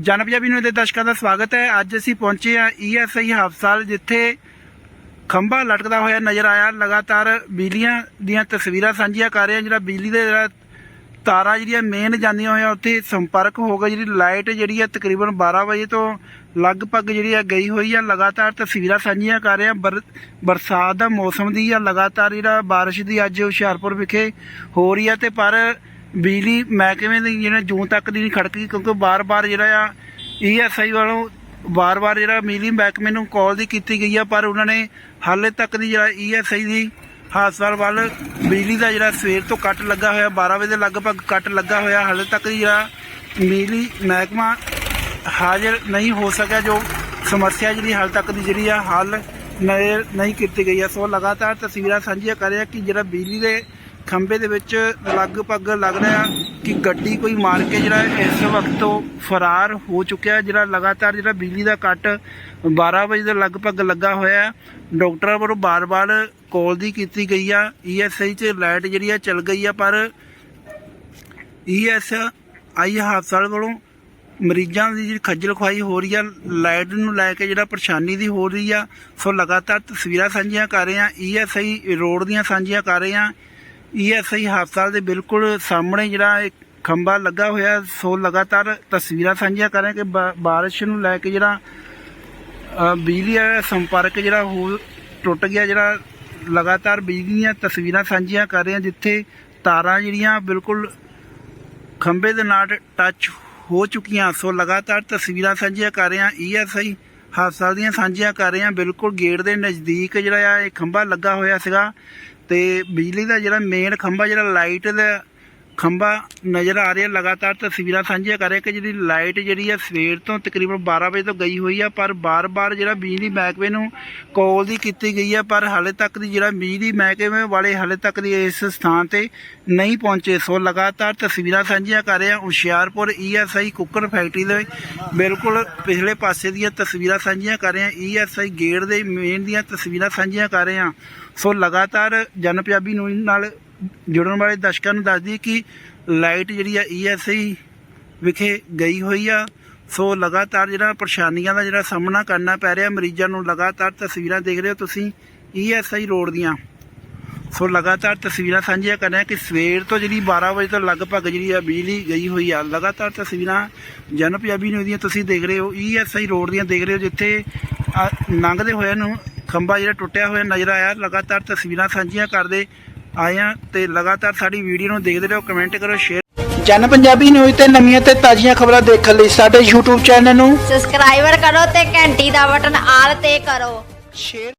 ਜਨ ਪੰਜਾਬੀ ਨੂੰ ਦੇ ਦਰਸ਼ਕਾਂ ਦਾ ਸਵਾਗਤ ਹੈ। ਅੱਜ ਅਸੀਂ ਪਹੁੰਚੇ ਆ ਈਐਸਆਈ ਹਸਪਤਾਲ, ਜਿੱਥੇ ਖੰਭਾ ਲਟਕਦਾ ਹੋਇਆ ਨਜ਼ਰ ਆਇਆ। ਲਗਾਤਾਰ ਬਿਜਲੀਆਂ ਦੀਆਂ ਤਸਵੀਰਾਂ ਸਾਂਝੀਆਂ ਕਰ ਰਹੇ ਹਾਂ। ਜਿਹੜਾ ਬਿਜਲੀ ਦੇ ਜਿਹੜਾ ਤਾਰਾਂ ਜਿਹੜੀਆਂ ਮੇਨ ਜਾਂਦੀਆਂ ਹੋਈਆਂ, ਉੱਥੇ ਸੰਪਰਕ ਹੋ ਗਿਆ। ਜਿਹੜੀ ਲਾਈਟ ਜਿਹੜੀ ਆ ਤਕਰੀਬਨ 12 ਵਜੇ ਤੋਂ ਲਗਭਗ ਜਿਹੜੀ ਆ ਗਈ ਹੋਈ ਆ। ਲਗਾਤਾਰ ਤਸਵੀਰਾਂ ਸਾਂਝੀਆਂ ਕਰ ਰਹੇ ਆ ਬਰ- ਬਰਸਾਤ ਦਾ ਮੌਸਮ ਦੀ ਆ। ਲਗਾਤਾਰ ਜਿਹੜਾ ਬਾਰਿਸ਼ ਦੀ ਅੱਜ ਹੁਸ਼ਿਆਰਪੁਰ ਵਿਖੇ ਹੋ ਰਹੀ ਹੈ ਤੇ ਪਰ ਬਿਜਲੀ ਮਹਿਕਮੇ ਦੀ ਜਿਹੜਾ ਜੂਨ ਤੱਕ ਦੀ ਨਹੀਂ ਖੜਕੀ, ਕਿਉਂਕਿ ਬਾਰ-ਬਾਰ ਜਿਹੜਾ ਆ ਈਐਸਆਈ ਵੱਲੋਂ ਵਾਰ-ਵਾਰ ਜਿਹੜਾ ਬਿਜਲੀ ਮਹਿਕਮੇ ਨੂੰ ਕਾਲ ਦੀ ਕੀਤੀ ਗਈ ਆ, ਪਰ ਉਹਨਾਂ ਨੇ ਹਾਲੇ ਤੱਕ ਦੀ ਜਿਹੜਾ ਈਐਸਆਈ ਦੀ ਹਸਪਤਾਲ ਵੱਲ ਬਿਜਲੀ ਦਾ ਜਿਹੜਾ ਸਵੇਰ ਤੋਂ ਕੱਟ ਲੱਗਾ ਹੋਇਆ 12 ਵਜੇ ਦੇ ਲਗਭਗ ਕੱਟ ਲੱਗਾ ਹੋਇਆ, ਹਾਲੇ ਤੱਕ ਦੀ ਜਿਹੜਾ ਬਿਜਲੀ ਮਹਿਕਮਾ ਹਾਜ਼ਰ ਨਹੀਂ ਹੋ ਸਕਿਆ, ਜੋ ਸਮੱਸਿਆ ਜਿਹੜੀ ਹਾਲ ਤੱਕ ਦੀ ਜਿਹੜੀ ਆ, ਹੱਲ ਨਹੀਂ ਨਹੀਂ ਕੀਤੀ ਗਈ ਆ। ਸੋ ਲਗਾਤਾਰ ਤਸਵੀਰਾਂ ਸਾਂਝੀਆਂ ਕਰ ਰਿਹਾ ਕਿ ਜਿਹੜਾ ਬਿਜਲੀ ਦੇ ਖੰਭੇ ਦੇ ਵਿੱਚ ਲਗਭਗ ਲੱਗ ਰਿਹਾ ਕਿ ਗੱਡੀ ਕੋਈ ਮਾਰ ਕੇ ਜਿਹੜਾ ਇਸ ਵਕਤ ਤੋਂ ਫਰਾਰ ਹੋ ਚੁੱਕਿਆ ਜਿਹੜਾ ਲਗਾਤਾਰ ਜਿਹੜਾ ਬਿਜਲੀ ਦਾ ਕੱਟ 12 ਵਜੇ ਦੇ ਲਗਭਗ ਲੱਗਾ ਹੋਇਆ ਹੈ। ਡਾਕਟਰਾਂ ਵੱਲੋਂ ਬਾਰ-ਬਾਰ ਕਾਲ ਦੀ ਕੀਤੀ ਗਈ ਆ। ਈਐਸਆਈ 'ਚ ਲਾਈਟ ਜਿਹੜੀ ਆ ਚੱਲ ਗਈ ਆ, ਪਰ ਈਐਸ ਆਈ ਹਸਪਤਾਲ ਵੱਲੋਂ ਮਰੀਜ਼ਾਂ ਦੀ ਜਿਹੜੀ ਖੱਜਲ ਖੁਆਈ ਹੋ ਰਹੀ ਆ, ਲਾਈਟ ਨੂੰ ਲੈ ਕੇ ਜਿਹੜਾ ਪਰੇਸ਼ਾਨੀ ਦੀ ਹੋ ਰਹੀ ਆ। ਸੋ ਲਗਾਤਾਰ ਤਸਵੀਰਾਂ ਸਾਂਝੀਆਂ ਕਰ ਰਹੇ ਆ। ਈਐਸਆਈ ਰੋਡ ਦੀਆਂ ਸਾਂਝੀਆਂ ਕਰ ਰਹੇ ਆ। ਈਐਸਆਈ ਹਸਪਤਾਲ ਦੇ ਬਿਲਕੁਲ ਸਾਹਮਣੇ ਜਿਹੜਾ ਇੱਕ ਖੰਭਾ ਲੱਗਾ ਹੋਇਆ ਸੋ ਲਗਾਤਾਰ ਤਸਵੀਰਾਂ ਸਾਂਝੀਆਂ ਕਰ ਰਹੇ ਕਿ ਬਾ- ਬਾਰਿਸ਼ ਨੂੰ ਲੈ ਕੇ ਜਿਹੜਾ ਬਿਜਲੀ ਦਾ ਸੰਪਰਕ ਜਿਹੜਾ ਹੋ, ਟੁੱਟ ਗਿਆ ਜਿਹੜਾ ਲਗਾਤਾਰ ਬਿਜਲੀ ਦੀਆਂ ਤਸਵੀਰਾਂ ਸਾਂਝੀਆਂ ਕਰ ਰਹੇ ਆ ਜਿੱਥੇ ਤਾਰਾਂ ਜਿਹੜੀਆਂ ਬਿਲਕੁਲ ਖੰਭੇ ਦੇ ਨਾਲ ਟੱਚ ਹੋ ਚੁੱਕੀਆਂ। ਸੋ ਲਗਾਤਾਰ ਤਸਵੀਰਾਂ ਸਾਂਝੀਆਂ ਕਰ ਰਹੇ ਹਾਂ। ਈਐਸਆਈ ਹਸਪਤਾਲ ਦੀਆਂ ਸਾਂਝੀਆਂ ਕਰ ਰਹੇ ਹਾਂ। ਬਿਲਕੁਲ ਗੇਟ ਦੇ ਨਜ਼ਦੀਕ ਜਿਹੜਾ ਆ, ਇਹ ਖੰਭਾ ਲੱਗਾ ਹੋਇਆ ਸੀਗਾ। ਤੇ ਬਿਜਲੀ ਦਾ ਜਿਹੜਾ ਮੇਨ ਖੰਭਾ ਜਿਹੜਾ ਲਾਈਟ ਦਾ ਖੰਭਾ ਨਜ਼ਰ ਆ ਰਿਹਾ, ਲਗਾਤਾਰ ਤਸਵੀਰਾਂ ਸਾਂਝੀਆਂ ਕਰ ਰਿਹਾ ਕਿ ਜਿਹੜੀ ਲਾਈਟ ਜਿਹੜੀ ਆ ਸਵੇਰ ਤੋਂ ਤਕਰੀਬਨ 12 ਵਜੇ ਤੋਂ ਗਈ ਹੋਈ ਆ, ਪਰ ਬਾਰ-ਬਾਰ ਜਿਹੜਾ ਬਿਜਲੀ ਮਹਿਕਮੇ ਨੂੰ ਕਾਲ ਦੀ ਕੀਤੀ ਗਈ ਆ, ਪਰ ਹਾਲੇ ਤੱਕ ਦੀ ਜਿਹੜਾ ਬਿਜਲੀ ਮਹਿਕਮੇ ਵਾਲੇ ਹਾਲੇ ਤੱਕ ਦੀ ਇਸ ਸਥਾਨ ਤੇ ਨਹੀਂ ਪਹੁੰਚੇ। ਸੋ ਲਗਾਤਾਰ ਤਸਵੀਰਾਂ ਸਾਂਝੀਆਂ ਕਰ ਰਹੇ ਆ ਹੁਸ਼ਿਆਰਪੁਰ ਈਐਸਆਈ ਕੁੱਕਰ ਫੈਕਟਰੀ ਦੇ ਬਿਲਕੁਲ ਪਿਛਲੇ ਪਾਸੇ ਦੀਆਂ ਤਸਵੀਰਾਂ ਸਾਂਝੀਆਂ ਕਰ ਰਹੇ। ਆ ਈਐਸਆਈ ਗੇਟ ਦੇ ਮੇਨ ਦੀਆਂ ਤਸਵੀਰਾਂ ਸਾਂਝੀਆਂ ਕਰ ਰਿਹਾ। ਸੋ ਲਗਾਤਾਰ ਜਨ ਪੰਜਾਬੀ ਨੂੰ ਨਾਲ ਜੁੜਨ ਵਾਲੇ ਦਰਸ਼ਕਾਂ ਨੂੰ ਦੱਸ ਦਈਏ ਕਿ ਲਾਈਟ ਜਿਹੜੀ ਆ ਈਐਸਆਈ ਵਿਖੇ ਗਈ ਹੋਈ ਆ। ਸੋ ਲਗਾਤਾਰ ਜਿਹੜਾ ਪਰੇਸ਼ਾਨੀਆਂ ਦਾ ਜਿਹੜਾ ਸਾਹਮਣਾ ਕਰਨਾ ਪੈ ਰਿਹਾ, ਮਰੀਜ਼ਾਂ ਨੂੰ ਲਗਾਤਾਰ ਤਸਵੀਰਾਂ ਦੇਖ ਰਹੇ ਹੋ ਤੁਸੀਂ ਈਐਸਆਈ ਰੋਡ ਦੀਆਂ। ਸੋ ਲਗਾਤਾਰ ਤਸਵੀਰਾਂ ਸਾਂਝੀਆਂ ਕਰ ਰਹੇ ਕਿ ਸਵੇਰ ਤੋਂ ਜਿਹੜੀ 12 ਵਜੇ ਤੋਂ ਲਗਭਗ ਜਿਹੜੀ ਆ ਬਿਜਲੀ ਗਈ ਹੋਈ ਆ, ਲਗਾਤਾਰ ਤਸਵੀਰਾਂ ਜਨ ਪੰਜਾਬੀ ਨਿਊਜ਼ ਦੀਆਂ ਤੁਸੀਂ ਦੇਖ ਰਹੇ ਹੋ ਈਐਸਆਈ ਰੋਡ ਦੀਆਂ ਦੇਖ ਰਹੇ ਹੋ, ਜਿੱਥੇ ਲੰਘਦੇ ਹੋਏ ਨੂੰ ਖੰਭਾ ਜਿਹੜਾ ਟੁੱਟਿਆ ਹੋਇਆ ਨਜ਼ਰ ਆਇਆ। ਲਗਾਤਾਰ ਤਸਵੀਰਾਂ ਸਾਂਝੀਆਂ ਕਰਦੇ ਆਏ ਆ ਤੇ ਲਗਾਤਾਰ ਸਾਡੀ ਵੀਡੀਓ ਨੂੰ ਦੇਖਦੇ ਰਹੋ ਕਮੈਂਟ ਕਰੋ ਸ਼ੇਅਰ ਜਨ ਪੰਜਾਬੀ ਨਿਊਜ਼ ਤੇ ਨਵੀਆਂ ਤੇ ਤਾਜ਼ੀਆਂ ਖਬਰਾਂ ਦੇਖਣ ਲਈ ਸਾਡੇ YouTube ਚੈਨਲ ਨੂੰ ਸਬਸਕ੍ਰਾਈਬਰ ਕਰੋ ਤੇ ਘੰਟੀ ਦਾ ਬਟਨ ਆਲ ਤੇ ਕਰੋ। ਸ਼ੇਅਰ